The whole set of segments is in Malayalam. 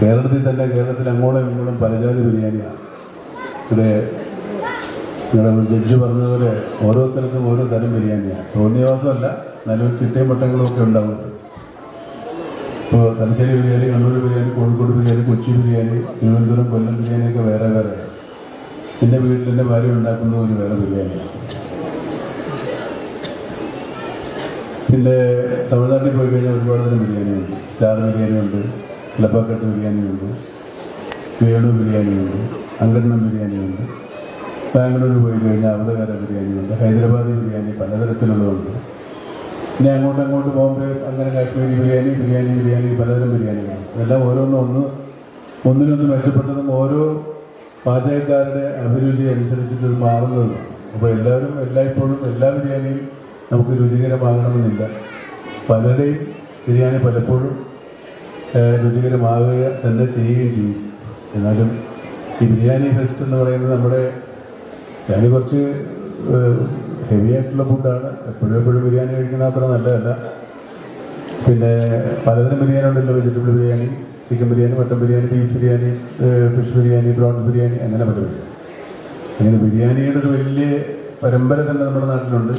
കേരളത്തിൽ തന്നെ കേരളത്തിൽ അങ്ങോളം ഇങ്ങോളം പലജാതി ബിരിയാണിയാണ് ഇവിടെ നിങ്ങളുടെ ജഡ്ജ് പറഞ്ഞതുപോലെ ഓരോ സ്ഥലത്തും ഓരോ തരം ബിരിയാണിയാണ് തോന്നിയവാസമല്ല നല്ല ചിട്ടയും വട്ടങ്ങളും ഒക്കെ ഉണ്ടാവും. ഇപ്പോൾ തലശ്ശേരി ബിരിയാണി കണ്ണൂർ ബിരിയാണി കോഴിക്കോട് ബിരിയാണി കൊച്ചി ബിരിയാണി തിരുവനന്തപുരം കൊല്ലം ബിരിയാണിയൊക്കെ വേറെ വേറെ. എന്റെ വീട്ടിൽ എന്റെ ഭാര്യ ഉണ്ടാക്കുന്ന ഒരു വേറെ ബിരിയാണിയാണ് പിന്നെ തമിഴ്നാട്ടിൽ പോയി കഴിഞ്ഞാൽ ഒരുപാട് തരം ബിരിയാണിയുണ്ട്. സ്റ്റാർ ബിരിയാണിയുണ്ട്. ലപ്പാക്കട്ട് ബിരിയാണിയുണ്ട്. വേണു ബിരിയാണിയുണ്ട്. അങ്കണ്ണം ബിരിയാണിയുണ്ട്. ബാംഗ്ലൂർ പോയി കഴിഞ്ഞാൽ വേറെ ബിരിയാണിയുണ്ട്. ഹൈദരാബാദി ബിരിയാണി പലതരത്തിലുള്ളതുണ്ട്. പിന്നെ അങ്ങോട്ട് അങ്ങോട്ട് ബോംബെ അങ്ങനെ കാശ്മീരി ബിരിയാണി ബിരിയാണി ബിരിയാണി പലതരം ബിരിയാണികളാണ്. എല്ലാം ഓരോന്നും ഒന്ന് ഒന്നിനൊന്ന് മെച്ചപ്പെട്ടതും ഓരോ പാചകക്കാരുടെ അഭിരുചി അനുസരിച്ചിട്ട് മാറുന്നതും. അപ്പോൾ എല്ലാവരും എല്ലായ്പ്പോഴും എല്ലാ ബിരിയാണിയും നമുക്ക് രുചികരമാകണമെന്നില്ല. പലരുടെയും ബിരിയാണി പലപ്പോഴും രുചികരമാകുക തന്നെ ചെയ്യുകയും ചെയ്യും. എന്നാലും ഈ ബിരിയാണി ഫെസ്റ്റ് എന്ന് പറയുന്നത് നമ്മുടെ ഞാൻ കുറച്ച് ഹെവി ആയിട്ടുള്ള ഫുഡാണ് എപ്പോഴും എപ്പോഴും ബിരിയാണി കഴിക്കുന്ന അത്ര നല്ലതല്ല. പിന്നെ പലതരം ബിരിയാണി ഉണ്ടല്ലോ. Vegetable biryani chicken biryani mutton biryani beef biryani fish biryani prawns biryani അങ്ങനെ പല ബിരിയാണി. അങ്ങനെ ബിരിയാണിയുടെ വലിയ പരമ്പര തന്നെ നമ്മുടെ നാട്ടിലുണ്ട്.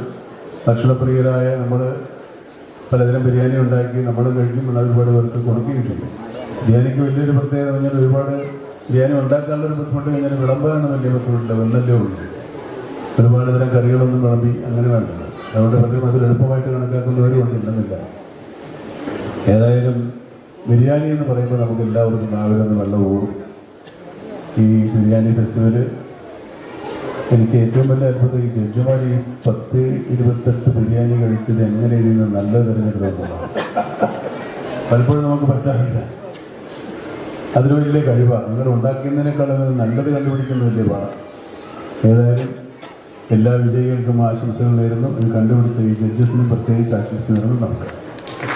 ഭക്ഷണപ്രിയരായ നമ്മൾ പലതരം ബിരിയാണി ഉണ്ടാക്കി നമ്മൾ കഴിക്കും നമ്മൾ ഒരുപാട് പേർക്ക് കൊടുക്കുകയും ബിരിയാണിക്ക് വലിയൊരു പ്രത്യേകത പറഞ്ഞാൽ ഒരുപാട് ബിരിയാണി ഉണ്ടാക്കാനുള്ള ഒരു ബുദ്ധിമുട്ട് കഴിഞ്ഞാൽ വിളമ്പാനൊന്നും വലിയ ബുദ്ധിമുട്ടില്ല ഒന്നല്ലേ ഉള്ളൂ. ഒരുപാട് തരം കറികളൊന്നും വിളമ്പി അങ്ങനെ വേണ്ട. അതുകൊണ്ട് പലരും അതിൽ എളുപ്പമായിട്ട് കണക്കാക്കുന്നവരും ഉണ്ടെന്നില്ല ഏതായാലും ബിരിയാണി എന്ന് പറയുമ്പോൾ നമുക്ക് എല്ലാവർക്കും നാവിലൊന്ന് വെള്ളം ഓടും ഈ ബിരിയാണി ഫെസ്റ്റിവൽ എനിക്ക് ഏറ്റവും വലിയ അത്ഭുതം ഈ ജഡ്ജിമാർ ഈ പത്ത് ഇരുപത്തെട്ട് ബിരിയാണി കഴിച്ചത് എങ്ങനെ ഇരുന്ന് നല്ല തിരഞ്ഞെടുക്കുന്നതാണ് പലപ്പോഴും നമുക്ക് പറ്റാറില്ല. അതിന് വലിയ കഴിവാണ് നിങ്ങൾ ഉണ്ടാക്കുന്നതിനേക്കാളും നല്ലത് കണ്ടുപിടിക്കുന്ന വലിയ പാടാണ് ഏതായാലും എല്ലാ വിജയികൾക്കും ആശംസകൾ നേരുന്നു. കണ്ടുപിടിച്ച ഈ ജഡ്ജസിനും പ്രത്യേകിച്ച് ആശംസ നേരുന്നു നമസ്കാരം.